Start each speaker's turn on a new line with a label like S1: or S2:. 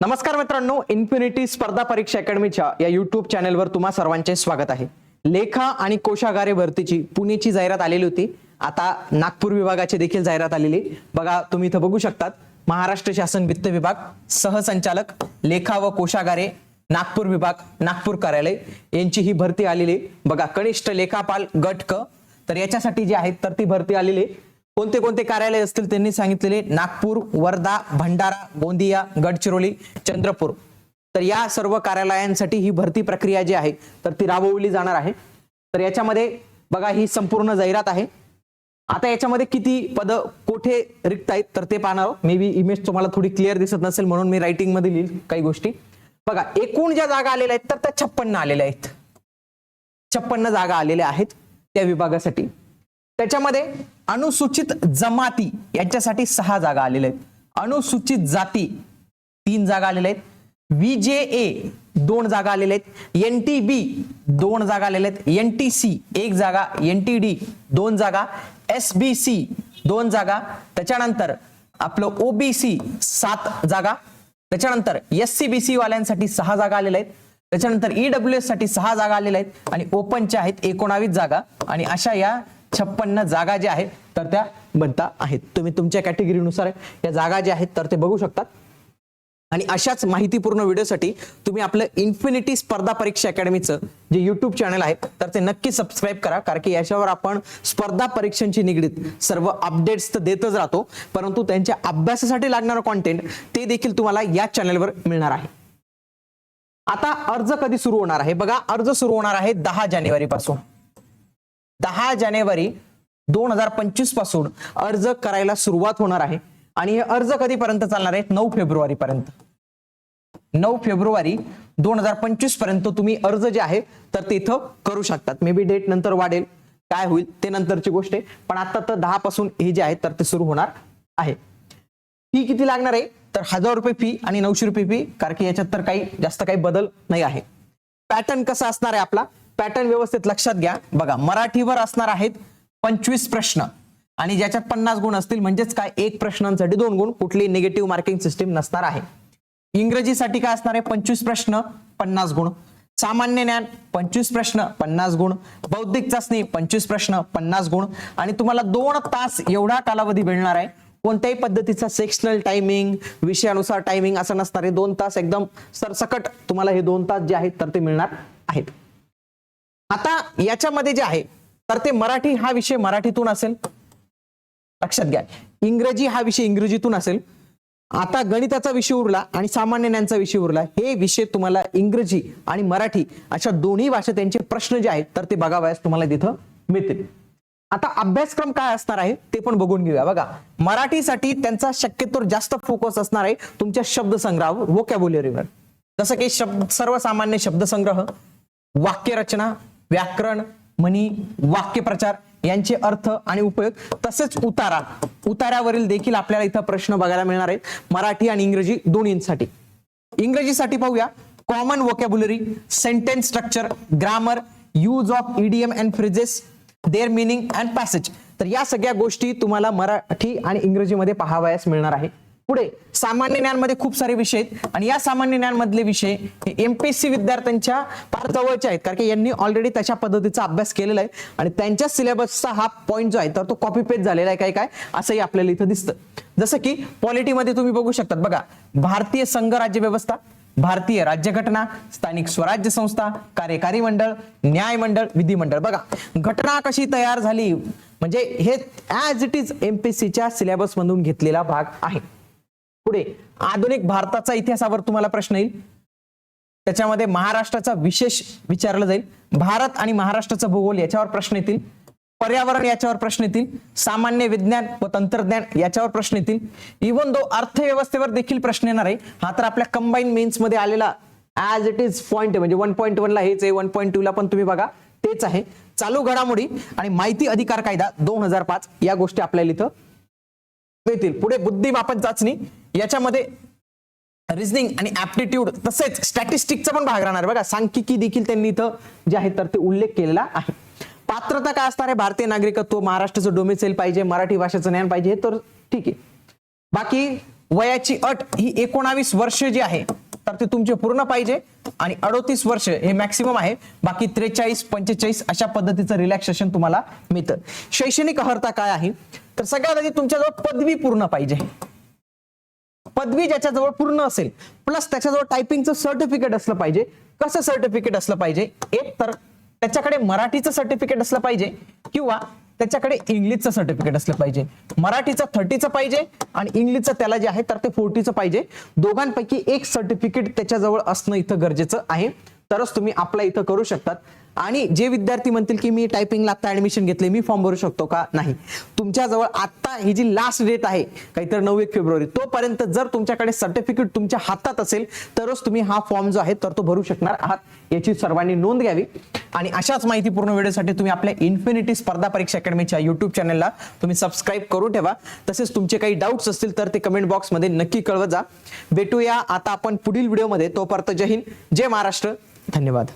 S1: नमस्कार मित्रांनो इन्फिनिटी स्पर्धा परीक्षा अकॅडमीच्या या युट्यूब चॅनलवर तुम्हा सर्वांचे स्वागत आहे. लेखा आणि कोशागारे भरतीची पुणेची जाहिरात आलेली होती. आता नागपूर विभागाची देखील जाहिरात आलेली. बघा तुम्ही इथं बघू शकतात. महाराष्ट्र शासन वित्त विभाग सहसंचालक लेखा व कोशागारे नागपूर विभाग नागपूर कार्यालय यांची ही भरती आलेली. बघा कनिष्ठ लेखापाल गट क तर याच्यासाठी जी आहेत तर ती भरती आलेली. आहे. कोणते कोणते कार्यालय असतील त्यांनी सांगितलेले? नागपूर वर्धा भंडारा गोंदिया गडचिरोली चंद्रपूर. तर या सर्व कार्यालयांसाठी ही भरती प्रक्रिया जी आहे तर ती राबवली जाणार आहे. तर याच्यामध्ये बघा ही संपूर्ण जाहिरात आहे. आता याच्यामध्ये किती पद कोठे रिक्त आहेत तर ते पाहणार मे बी इमेज तुम्हाला थोडी क्लिअर दिसत नसेल म्हणून मी रायटिंगमध्ये लिहिल काही गोष्टी. बघा एकूण ज्या जागा आलेल्या आहेत तर त्या छप्पन्न आलेल्या आहेत. छप्पन्न जागा आलेल्या आहेत त्या विभागासाठी. त्याच्यामध्ये अनुसूचित जमाती यांच्यासाठी सहा जागा आलेल्या आहेत. अनुसूचित जाती तीन जागा आलेल्या आहेत. व्हीजेए दोन जागा आलेल्या आहेत. एन टी बी दोन जागा आलेल्या आहेत. एन टी सी एक जागा एन टी डी दोन जागा एस बी सी दोन जागा त्याच्यानंतर आपलं ओबीसी सात जागा त्याच्यानंतर एस सी बी सी वाल्यांसाठी सहा जागा आलेल्या आहेत. त्याच्यानंतर ईडब्ल्यू एससाठी सहा जागा आलेल्या आहेत आणि ओपनच्या आहेत एकोणावीस जागा आणि अशा या छप्पन्न जागा ज्या आहेत तर त्या बनता आहेत. तुम्ही तुमच्या कॅटेगरीनुसार या जागा ज्या आहेत तर ते बघू शकतात. आणि अशाच माहितीपूर्ण व्हिडिओसाठी तुम्ही आपलं इन्फिनिटी स्पर्धा परीक्षा अकॅडमीचं जे युट्यूब चॅनल आहे तर ते नक्की सबस्क्राईब करा कारण की याच्यावर आपण स्पर्धा परीक्षांची निगडीत सर्व अपडेट्स तर देतच राहतो परंतु त्यांच्या अभ्यासासाठी लागणारं कॉन्टेंट ते देखील तुम्हाला या चॅनलवर मिळणार आहे. आता अर्ज कधी सुरू होणार आहे? बघा अर्ज सुरू होणार आहे दहा जानेवारी पासून दहा जानेवारी दोन हजार पंचवीसपासून अर्ज करायला सुरुवात होणार आहे. आणि हे अर्ज कधीपर्यंत चालणार आहेत नऊ फेब्रुवारी पर्यंत नऊ फेब्रुवारी दोन हजार पंचवीसपर्यंत तुम्ही अर्ज जे आहे तर ते इथं करू शकतात. मे बी डेट नंतर वाढेल. काय होईल ते नंतरची गोष्ट आहे. पण आता तर दहा पासून हे जे आहे तर ते सुरू होणार आहे. फी किती लागणार आहे? तर हजार रुपये फी आणि नऊशे रुपये फी कारण की याच्यात तर काही जास्त काही बदल नाही आहे. पॅटर्न कसा असणार आहे आपला? पॅटर्न व्यवस्थित लक्षात घ्या. बघा मराठीवर असणार आहेत पंचवीस प्रश्न. आणि ज्याच्यात पन्नास गुण असतील म्हणजेच काय? एक प्रश्नांसाठी दोन गुण. कुठली निगेटिव्ह मार्किंग सिस्टीम नसणार आहे. इंग्रजीसाठी काय असणार आहे? पंचवीस प्रश्न पन्नास गुण. सामान्य ज्ञान पंचवीस प्रश्न पन्नास गुण. बौद्धिक चाचणी पंचवीस प्रश्न पन्नास गुण. आणि तुम्हाला दोन तास एवढा कालावधी मिळणार आहे. कोणत्याही पद्धतीचा सेक्शनल टायमिंग विषयानुसार टायमिंग असं नसणार आहे. दोन तास एकदम सरसकट तुम्हाला हे दोन तास जे आहेत तर ते मिळणार आहेत. आता याच्यामध्ये जे आहे तर ते मराठी हा विषय मराठीतून असेल. लक्षात घ्या. इंग्रजी हा विषय इंग्रजीतून असेल. आता गणिताचा विषय उरला आणि सामान्य ज्ञानचा विषय उरला. हे विषय तुम्हाला इंग्रजी आणि मराठी अशा दोन्ही भाषा त्यांचे प्रश्न जे आहेत तर ते बघावयास तुम्हाला तिथं मिळतील. आता अभ्यासक्रम काय असणार आहे ते पण बघून घेऊया. बघा मराठीसाठी त्यांचा शक्यतो जास्त फोकस असणार आहे तुमच्या शब्दसंग्रहावर वोकॅब्युलरीवर जसं की शब्द सर्वसामान्य शब्दसंग्रह वाक्यरचना व्याकरण म्हणी वाक्यप्रचार यांचे अर्थ आणि उपयोग तसेच उतारा. उतार्यावरील देखील आपल्याला इथं प्रश्न बघायला मिळणार आहेत. मराठी आणि इंग्रजी दोन्हींसाठी. इंग्रजीसाठी पाहूया. Common vocabulary sentence structure grammar use of idioms and phrases their meaning and passage तर या सगळ्या गोष्टी तुम्हाला मराठी आणि इंग्रजीमध्ये पाहावयास मिळणार आहे. पुढे सामान्य ज्ञानमध्ये खूप सारे विषय आहेत. आणि या सामान्य ज्ञान मधले विषय हे एमपीएससी विद्यार्थ्यांच्या फार जवळचे आहेत. कारण की यांनी ऑलरेडी तशा पद्धतीचा अभ्यास केलेला आहे. आणि त्यांच्या सिलेबसचा हा पॉईंट जो आहे तर तो कॉपी पेस्ट झालेला आहे. काय काय? असंही आपल्याला इथं दिसतं. जसं की पॉलिटीमध्ये तुम्ही बघू शकतात. बघा भारतीय संघ राज्य व्यवस्था भारतीय राज्यघटना स्थानिक स्वराज्य संस्था कार्यकारी मंडळ न्याय मंडळ विधिमंडळ. बघा घटना कशी तयार झाली? म्हणजे हे ऍज इट इज एमपीसीच्या सिलेबस मधून घेतलेला भाग आहे. पुढे आधुनिक भारताचा इतिहासावर तुम्हाला प्रश्न येईल. त्याच्यामध्ये महाराष्ट्राचा विशेष विचारला जाईल. भारत आणि महाराष्ट्राचा भूगोल याच्यावर प्रश्न येतील. पर्यावरण याच्यावर प्रश्न येतील. सामान्य विज्ञान व तंत्रज्ञान याच्यावर प्रश्न येतील. इव्हन दो अर्थव्यवस्थेवर देखील प्रश्न येणार आहे हा तर आपल्या कंबाईन मेन्समध्ये आलेला ऍज इट इज पॉईंट म्हणजे वन पॉईंट ला हेच आहे वन पॉईंट टू ला पण तुम्ही बघा तेच आहे. चालू घडामोडी आणि माहिती अधिकार कायदा दोन हजार पाच या गोष्टी आपल्याला इथं मिळतील पुढे बुद्धिमापन चाचणी. याच्यामध्ये रिझनिंग आणि ऍप्टिट्यूड तसेच स्टॅटिस्टिकचा पण भाग राहणार बघा सांख्यिकी देखील त्यांनी इथं जे आहे तर ते उल्लेख केलेला आहे. पात्रता काय असणार आहे? भारतीय नागरिकत्व महाराष्ट्राचं डोमिसेल पाहिजे मराठी भाषेचं ज्ञान पाहिजे हे तर ठीक आहे. बाकी वयाची अट ही एकोणावीस वर्ष जी आहे तर ते तुमचे पूर्ण पाहिजे आणि अडोतीस वर्ष हे मॅक्सिमम आहे. बाकी त्रेचाळीस पंचेचाळीस अशा पद्धतीचं रिलॅक्सेशन तुम्हाला मिळतं. शैक्षणिक अर्हता काय आहे? तर सगळ्यात आधी तुमच्याजवळ पदवी पूर्ण पाहिजे. पदवी ज्याच्याजवळ पूर्ण असेल प्लस त्याच्याजवळ टायपिंगचं सर्टिफिकेट असलं पाहिजे. कसं सर्टिफिकेट असलं पाहिजे? एक तर त्याच्याकडे मराठीचं सर्टिफिकेट असलं पाहिजे किंवा त्याच्याकडे इंग्लिशचं सर्टिफिकेट असलं पाहिजे. मराठीचं थर्टीचं पाहिजे आणि इंग्लिशचं त्याला जे आहे तर ते फोर्टीचं पाहिजे. दोघांपैकी एक सर्टिफिकेट त्याच्याजवळ असणं इथं गरजेचं आहे. तरच तुम्ही आपला इथं करू शकतात. आणि जे विद्यार्थी म्हणतील की मी टायपिंगला आता ऍडमिशन घेतले मी फॉर्म भरू शकतो का? नाही. तुमच्याजवळ आता ही जी लास्ट डेट आहे काहीतरी नऊ एक फेब्रुवारी तोपर्यंत जर तुमच्याकडे सर्टिफिकेट तुमच्या हातात असेल तरच तुम्ही हा फॉर्म जो आहे तर तो भरू शकणार आहात. याची सर्वांनी नोंद घ्यावी. आणि अशाच माहितीपूर्ण व्हिडिओसाठी तुम्ही आपल्या इन्फिनिटी स्पर्धा परीक्षा अकॅडमीच्या युट्यूब चॅनलला तुम्ही सबस्क्राईब करून ठेवा. तसेच तुमचे काही डाऊट्स असतील तर ते कमेंट बॉक्समध्ये नक्की कळवत जा. भेटूया आता आपण पुढील व्हिडिओमध्ये तोपर्यंत जय हिंद जय महाराष्ट्र. धन्यवाद.